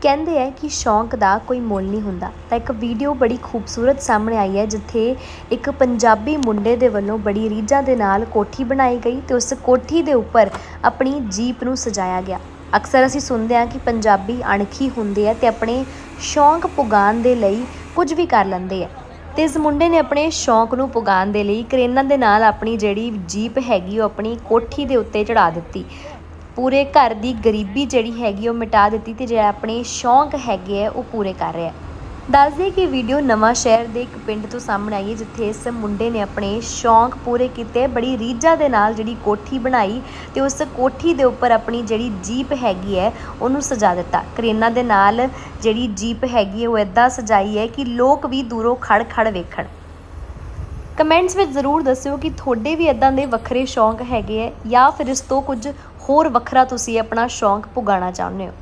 ਕਹਿੰਦੇ ਹੈ ਕਿ ਸ਼ੌਂਕ ਦਾ ਕੋਈ ਮੁੱਲ ਨਹੀਂ ਹੁੰਦਾ। ਤਾਂ ਇੱਕ ਵੀਡੀਓ ਬੜੀ ਖੂਬਸੂਰਤ ਸਾਹਮਣੇ ਆਈ ਹੈ, ਜਿੱਥੇ ਇੱਕ ਪੰਜਾਬੀ ਮੁੰਡੇ ਦੇ ਵੱਲੋਂ ਬੜੀ ਰੀਝਾਂ ਦੇ ਨਾਲ ਕੋਠੀ ਬਣਾਈ ਗਈ ਤੇ ਉਸ ਕੋਠੀ ਦੇ ਉੱਪਰ ਆਪਣੀ ਜੀਪ ਨੂੰ ਸਜਾਇਆ ਗਿਆ। ਅਕਸਰ ਅਸੀਂ ਸੁਣਦੇ ਹਾਂ ਕਿ ਪੰਜਾਬੀ ਅਣਖੀ ਹੁੰਦੇ ਆ ਤੇ ਆਪਣੇ ਸ਼ੌਂਕ ਪੁਗਾਉਣ ਦੇ ਲਈ ਕੁਝ ਵੀ ਕਰ ਲੈਂਦੇ ਆ। ਤੇ ਇਸ ਮੁੰਡੇ ਨੇ ਆਪਣੇ ਸ਼ੌਂਕ ਨੂੰ ਪੁਗਾਉਣ ਦੇ ਲਈ ਕਰੇਨਾਂ ਦੇ ਨਾਲ ਆਪਣੀ ਜਿਹੜੀ ਜੀਪ ਹੈਗੀ, ਉਹ ਆਪਣੀ ਕੋਠੀ ਦੇ ਉੱਤੇ ਚੜਾ ਦਿੱਤੀ। ਪੂਰੇ ਘਰ ਦੀ ਗਰੀਬੀ ਜਿਹੜੀ ਹੈਗੀ ਉਹ ਮਿਟਾ ਦਿੱਤੀ ਤੇ ਜਿਹੜਾ ਆਪਣੇ ਸ਼ੌਂਕ ਹੈਗੇ ਆ, ਉਹ ਪੂਰੇ ਕਰ ਰਿਹਾ। ਹੈ ਦੱਸ ਦਈਏ ਕਿ ਵੀਡੀਓ ਨਵਾਂ ਸ਼ਹਿਰ ਦੇ ਇੱਕ ਪਿੰਡ ਤੋਂ ਸਾਹਮਣੇ ਆਈ ਹੈ, ਜਿੱਥੇ ਇਸ ਮੁੰਡੇ ਨੇ ਆਪਣੇ ਸ਼ੌਂਕ ਪੂਰੇ ਕੀਤੇ। ਬੜੀ ਰੀਝਾਂ ਦੇ ਨਾਲ ਜਿਹੜੀ ਕੋਠੀ ਬਣਾਈ ਤੇ ਉਸ ਕੋਠੀ ਦੇ ਉੱਪਰ ਆਪਣੀ ਜਿਹੜੀ ਜੀਪ ਹੈਗੀ ਹੈ, ਉਹਨੂੰ ਸਜਾ ਦਿੱਤਾ। ਕਰੇਨਾ ਦੇ ਨਾਲ ਜਿਹੜੀ ਜੀਪ ਹੈਗੀ ਹੈ, ਉਹ ਇਦਾਂ ਸਜਾਈ ਹੈ ਕਿ ਲੋਕ ਵੀ ਦੂਰੋਂ ਖੜ ਖੜ ਵੇਖਣ। ਕਮੈਂਟਸ ਵਿੱਚ ਜ਼ਰੂਰ ਦੱਸਿਓ ਕਿ ਤੁਹਾਡੇ ਵੀ ਇਦਾਂ ਦੇ ਵੱਖਰੇ ਸ਼ੌਂਕ ਹੈਗੇ ਹੈ ਜਾਂ ਫਿਰ ਇਸ ਤੋਂ ਕੁਝ ਹੋਰ ਵੱਖਰਾ ਤੁਸੀਂ ਆਪਣਾ ਸ਼ੌਂਕ ਪੁਗਾਉਣਾ ਚਾਹੁੰਦੇ ਹੋ।